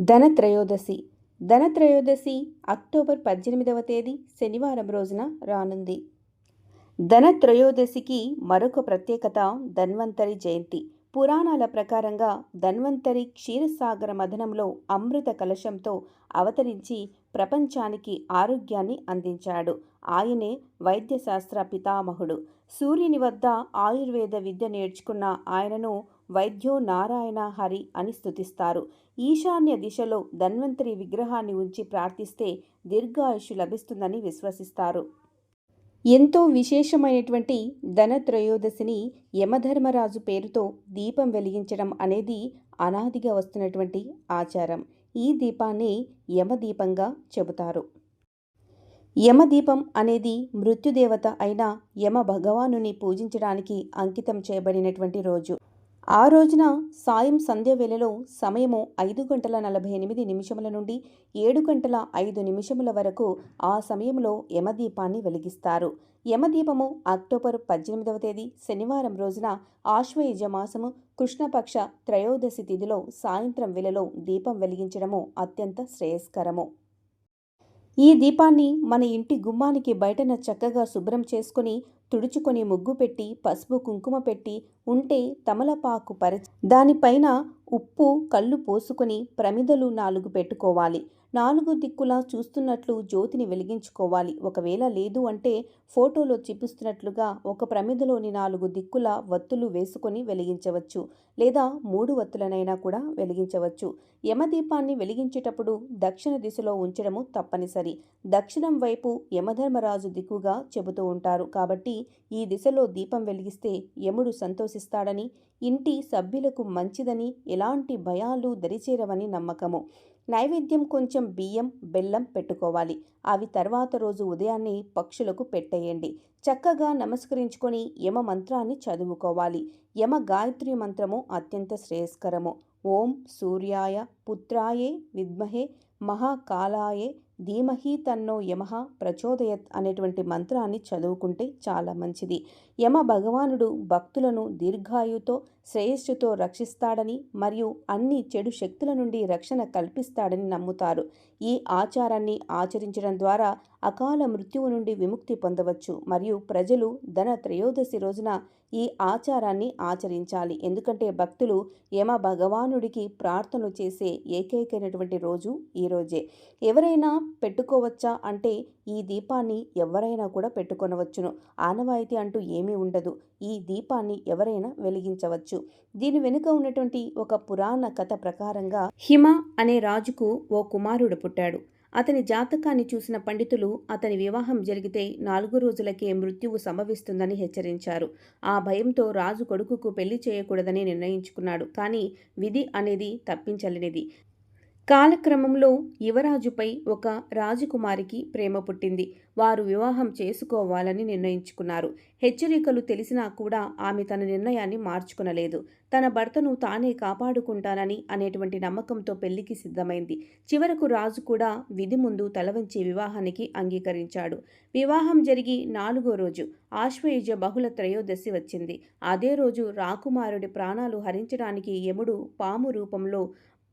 Dhanatrayodashi. Dhanatrayodashi October పద్దెనిమిదవ తేదీ శనివారం రోజున రానుంది. ధనత్రయోదశికి మరొక ప్రత్యేకత ధన్వంతరి జయంతి. పురాణాల ప్రకారంగా ధన్వంతరి క్షీరసాగర మథనంలో అమృత కలశంతో అవతరించి ప్రపంచానికి ఆరోగ్యాన్ని అందించాడు. ఆయనే వైద్యశాస్త్ర పితామహుడు. సూర్యుని వద్ద ఆయుర్వేద విద్య నేర్చుకున్న ఆయనను వైద్యో నారాయణ హరి అని స్తుతిస్తారు. ఈశాన్య దిశలో ధన్వంతరి విగ్రహాన్ని ఉంచి ప్రార్థిస్తే దీర్ఘాయుషు లభిస్తుందని విశ్వసిస్తారు. ఎంతో విశేషమైనటువంటి ధనత్రయోదశిని యమధర్మరాజు పేరుతో దీపం వెలిగించడం అనేది అనాదిగా వస్తున్నటువంటి ఆచారం. ఈ దీపాన్ని యమదీపంగా చెబుతారు. యమదీపం అనేది మృత్యుదేవత అయిన యమ భగవానుని పూజించడానికి అంకితం చేయబడినటువంటి రోజు. ఆ రోజున సాయం సంధ్య వేళలో సమయము ఐదు గంటల నలభై ఎనిమిది నిమిషముల నుండి ఏడు గంటల ఐదు నిమిషముల వరకు ఆ సమయంలో యమదీపాన్ని వెలిగిస్తారు. యమదీపము అక్టోబర్ పద్దెనిమిదవ తేదీ శనివారం రోజున ఆశ్వయుజ మాసము కృష్ణపక్ష త్రయోదశి తిథిలో సాయంత్రం వేళలో దీపం వెలిగించడము అత్యంత శ్రేయస్కరము. ఈ దీపాన్ని మన ఇంటి గుమ్మానికి బయటన చక్కగా శుభ్రం చేసుకుని తుడుచుకొని ముగ్గు పెట్టి పసుపు కుంకుమ పెట్టి ఉంటే తమలపాకు పరచి దానిపైన ఉప్పు కళ్ళు పోసుకొని ప్రమిదలు నాలుగు పెట్టుకోవాలి. నాలుగు దిక్కులా చూస్తున్నట్లు జ్యోతిని వెలిగించుకోవాలి. ఒకవేళ లేదు అంటే ఫోటోలో చూపిస్తున్నట్లుగా ఒక ప్రమిదలోని నాలుగు దిక్కుల వత్తులు వేసుకొని వెలిగించవచ్చు. లేదా మూడు వత్తులనైనా కూడా వెలిగించవచ్చు. యమదీపాన్ని వెలిగించేటప్పుడు దక్షిణ దిశలో ఉంచడము తప్పనిసరి. దక్షిణం వైపు యమధర్మరాజు దిక్కుగా చెబుతూ ఉంటారు. కాబట్టి ఈ దిశలో దీపం వెలిగిస్తే యముడు సంతోషిస్తాడని ఇంటి సభ్యులకు మంచిదని ఎలాంటి భయాలు దరిచేరవని నమ్మకము. నైవేద్యం కొంచెం బియ్యం బెల్లం పెట్టుకోవాలి. అవి తర్వాత రోజు ఉదయాన్నే పక్షులకు పెట్టేయండి. చక్కగా నమస్కరించుకొని యమ మంత్రాన్ని చదువుకోవాలి. యమ గాయత్రి మంత్రము అత్యంత శ్రేయస్కరము. ఓం సూర్యాయ పుత్రాయే విద్మహే మహాకాలాయే ధీమహి తన్నో యమ ప్రచోదయత్ అనేటువంటి మంత్రాన్ని చదువుకుంటే చాలా మంచిది. యమ భగవానుడు భక్తులను దీర్ఘాయుతో శ్రేయస్సుతో రక్షిస్తాడని మరియు అన్ని చెడు శక్తుల నుండి రక్షణ కల్పిస్తాడని నమ్ముతారు. ఈ ఆచారాన్ని ఆచరించడం ద్వారా అకాల మృత్యువు నుండి విముక్తి పొందవచ్చు మరియు ప్రజలు ధన త్రయోదశి రోజున ఈ ఆచారాన్ని ఆచరించాలి. ఎందుకంటే భక్తులు యమ భగవానుడికి ప్రార్థనలు చేసే ఏకైకైనటువంటి రోజు ఈ రోజే. ఎవరైనా పెట్టుకోవచ్చా అంటే ఈ దీపాన్ని ఎవరైనా కూడా పెట్టుకొనవచ్చును. ఆనవాయితీ అంటూ ఏమీ ఉండదు. ఈ దీపాన్ని ఎవరైనా వెలిగించవచ్చు. దీని వెనుక ఉన్నటువంటి ఒక పురాణ కథ ప్రకారంగా హిమ అనే రాజుకు ఓ కుమారుడు పుట్టాడు. అతని జాతకాన్ని చూసిన పండితులు అతని వివాహం జరిగితే నాలుగు రోజులకే మృత్యువు సంభవిస్తుందని హెచ్చరించారు. ఆ భయంతో రాజు కొడుకుకు పెళ్ళి చేయకూడదని నిర్ణయించుకున్నాడు. కానీ విధి అనేది తప్పించలేనిది. కాలక్రమంలో యువరాజుపై ఒక రాజకుమారికి ప్రేమ పుట్టింది. వారు వివాహం చేసుకోవాలని నిర్ణయించుకున్నారు. హెచ్చరికలు తెలిసినా కూడా ఆమె తన నిర్ణయాన్ని మార్చుకునలేదు. తన భర్తను తానే కాపాడుకుంటానని అనేటువంటి నమ్మకంతో పెళ్ళికి సిద్ధమైంది. చివరకు రాజు కూడా విధి ముందు తలవంచి వివాహానికి అంగీకరించాడు. వివాహం జరిగి నాలుగో రోజు ఆశ్వయుజ బహుళ త్రయోదశి వచ్చింది. అదే రోజు రాకుమారుడి ప్రాణాలు హరించడానికి యముడు పాము రూపంలో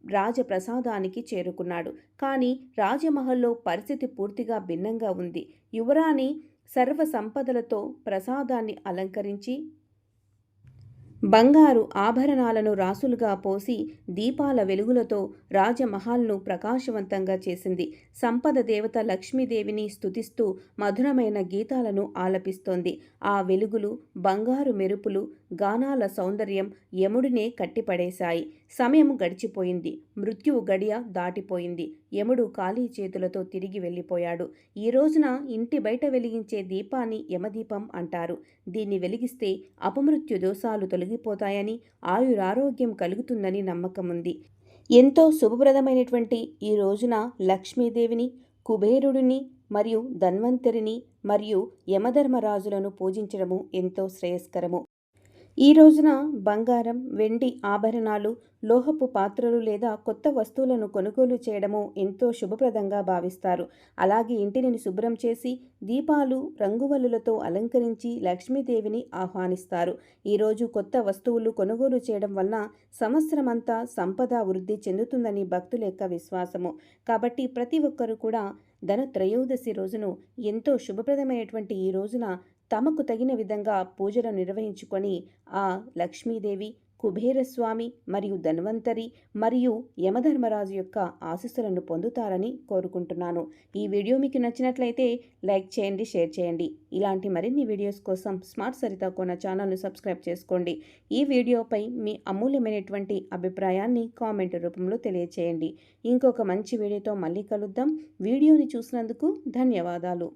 రాజప్రసాదానికి చేరుకున్నాడు. కానీ రాజమహల్లో పరిస్థితి పూర్తిగా భిన్నంగా ఉంది. యువరాణి సర్వ సంపదలతో ప్రసాదాన్ని అలంకరించి బంగారు ఆభరణాలను రాసులుగా పోసి దీపాల వెలుగులతో రాజమహల్ను ప్రకాశవంతంగా చేసింది. సంపద దేవత లక్ష్మీదేవిని స్తుతిస్తూ మధురమైన గీతాలను ఆలపిస్తోంది. ఆ వెలుగులు బంగారు మెరుపులు గానాల సౌందర్యం యముడినే కట్టిపడేశాయి. సమయం గడిచిపోయింది. మృత్యువు గడియ దాటిపోయింది. యముడు ఖాళీ చేతులతో తిరిగి వెళ్ళిపోయాడు. ఈ రోజున ఇంటి బయట వెలిగించే దీపాన్ని యమదీపం అంటారు. దీన్ని వెలిగిస్తే అపమృత్యు దోషాలు తొలగిపోతాయని ఆయురారోగ్యం కలుగుతుందని నమ్మకం ఉంది ఎంతో శుభప్రదమైనటువంటి ఈ రోజున లక్ష్మీదేవిని కుబేరుడిని మరియు ధన్వంతరిని మరియు యమధర్మరాజులను పూజించడము ఎంతో శ్రేయస్కరము. ఈ రోజున బంగారం వెండి ఆభరణాలు లోహపు పాత్రలు లేదా కొత్త వస్తువులను కొనుగోలు చేయడము ఎంతో శుభప్రదంగా భావిస్తారు. అలాగే ఇంటిని శుభ్రం చేసి దీపాలు రంగువల్లులతో అలంకరించి లక్ష్మీదేవిని ఆహ్వానిస్తారు. ఈరోజు కొత్త వస్తువులు కొనుగోలు చేయడం వలన సంవత్సరమంతా సంపద వృద్ధి చెందుతుందని భక్తుల యొక్క విశ్వాసము. కాబట్టి ప్రతి ఒక్కరూ కూడా ధన త్రయోదశి రోజును ఎంతో శుభప్రదమైనటువంటి ఈ రోజున తమకు తగిన విధంగా పూజలు నిర్వహించుకొని ఆ లక్ష్మీదేవి కుబేరస్వామి మరియు ధన్వంతరి మరియు యమధర్మరాజు యొక్క ఆశీస్సులను పొందుతారని కోరుకుంటున్నాను. ఈ వీడియో మీకు నచ్చినట్లయితే లైక్ చేయండి షేర్ చేయండి. ఇలాంటి మరిన్ని వీడియోస్ కోసం స్మార్ట్ సరిత కోన ఛానల్ను సబ్స్క్రైబ్ చేసుకోండి. ఈ వీడియోపై మీ అమూల్యమైనటువంటి అభిప్రాయాన్ని కామెంట్ రూపంలో తెలియచేయండి. ఇంకొక మంచి వీడియోతో మళ్ళీ కలుద్దాం. వీడియోని చూసినందుకు ధన్యవాదాలు.